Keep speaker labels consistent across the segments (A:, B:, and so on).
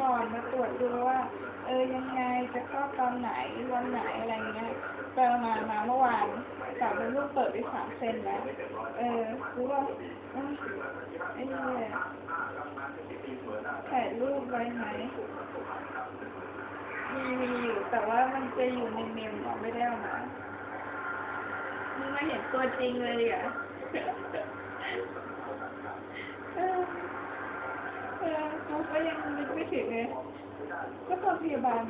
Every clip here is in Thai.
A: ก่อนมาตรวจดูว่า เออยังไงจะเข้าตอนไหนวันไหนอะไรเงี้ยไปมามาเมื่อวานสามเป็นลูกเปิดไปสามเซนแล้ว เออรู้ว่าเอ้ยไอ้เนี่ยถ่ายรูปไว้ไหมมีมีอยู่แต่ว่ามันจะอยู่ในเมมเราไม่ได้เอามามึงมาเห็นตัวจริงเลยอะ เออเออ ก็ยังนึกไม่ถึงเลย ก็ตอนพยาบาล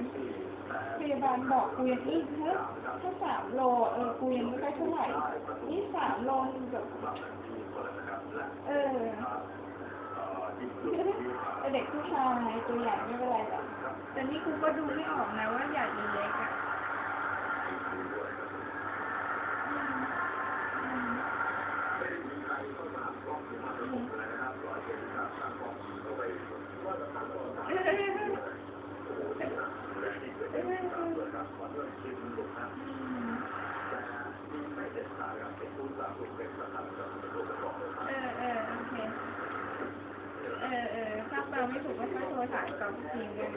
A: พยาบาลบอกกูยังอึ้งเฮ้ยถ้าสามโลเออกูยังไม่ได้เท่าไหร่ นี่สามโลแบบเออเด็กผู้ชายตัวใหญ่ไม่เป็นไรแต่แต่นี่กูก็ดูไม่ออกนะว่าใหญ่หรือเล็กอะอืมอืมอืมเออเออโอเคเออเออถ้าเราไม่ถู กก็ค่อยโทรถามกลับทีกัน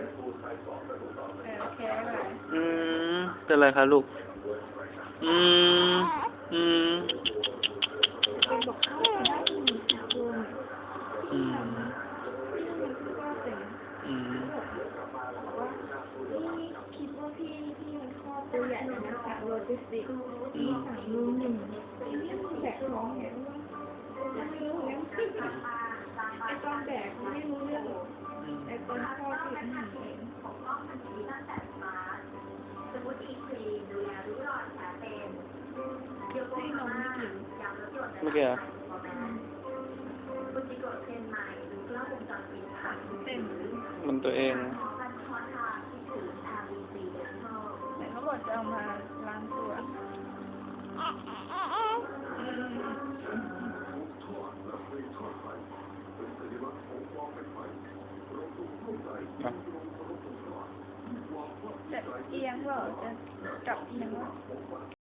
A: เออโอเคบ๊ายบาย
B: อืม เป็นไรคะลูก อืม อืม
A: บอกเขาได้หนึ่งสิบโล
B: อืมอืม
A: บอกว่าพี่คิดว่าพี่พี่มันคลอดตัวใหญ่นะคะโลจิสติกพี่สั่งมือหนึ่งแบกท้องเนี่ยไม่รู้เรื่องไอตอนแบกไม่รู้เรื่องหรอก ไอตอนคลอดคือหนึ่งเองให้นมไม่กิน
B: เมื่อกี้เหรอ
A: เต็ม
B: มันตัวเอง
A: แต่เขาบอกจะเอามาล้างตัว
B: อะ
A: จะเอียงเหรอจะกลับเอียงเหรอ